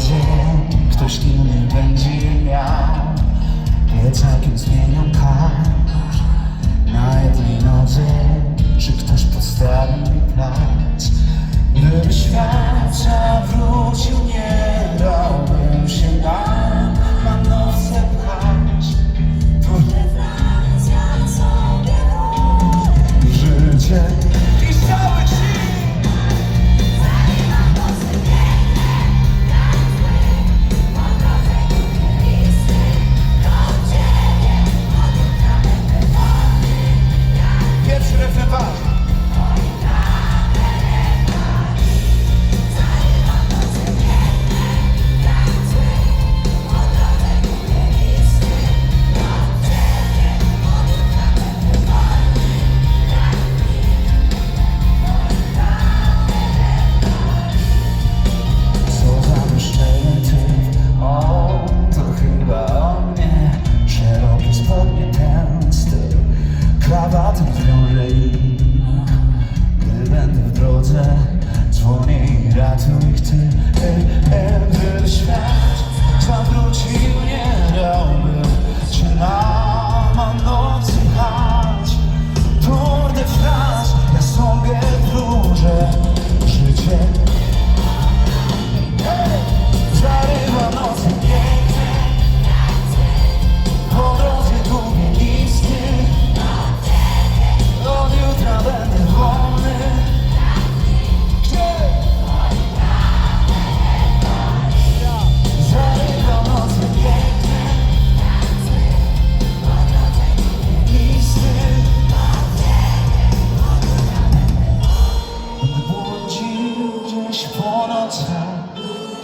będzie, ktoś inny będzie miał. Nie całkiem zmieniam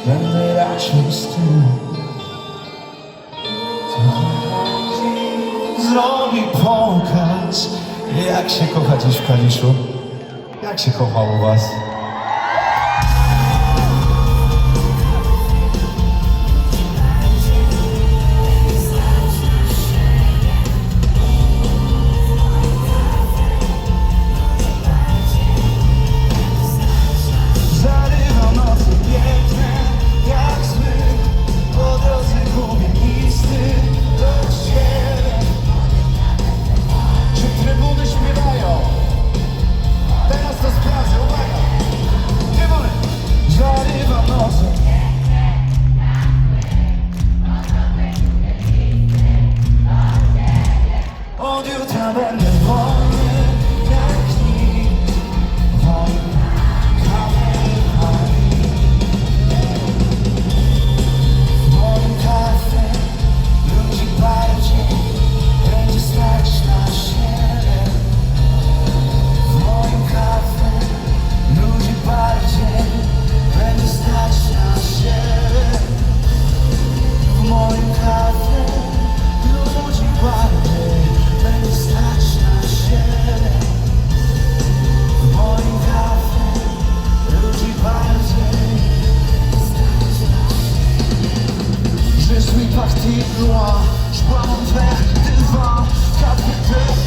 when the rush was Zrobi pokaz, jak się kocha dziś w Kaliszu, jak się kochało was. This is. zła Szpalą dwa, kapy też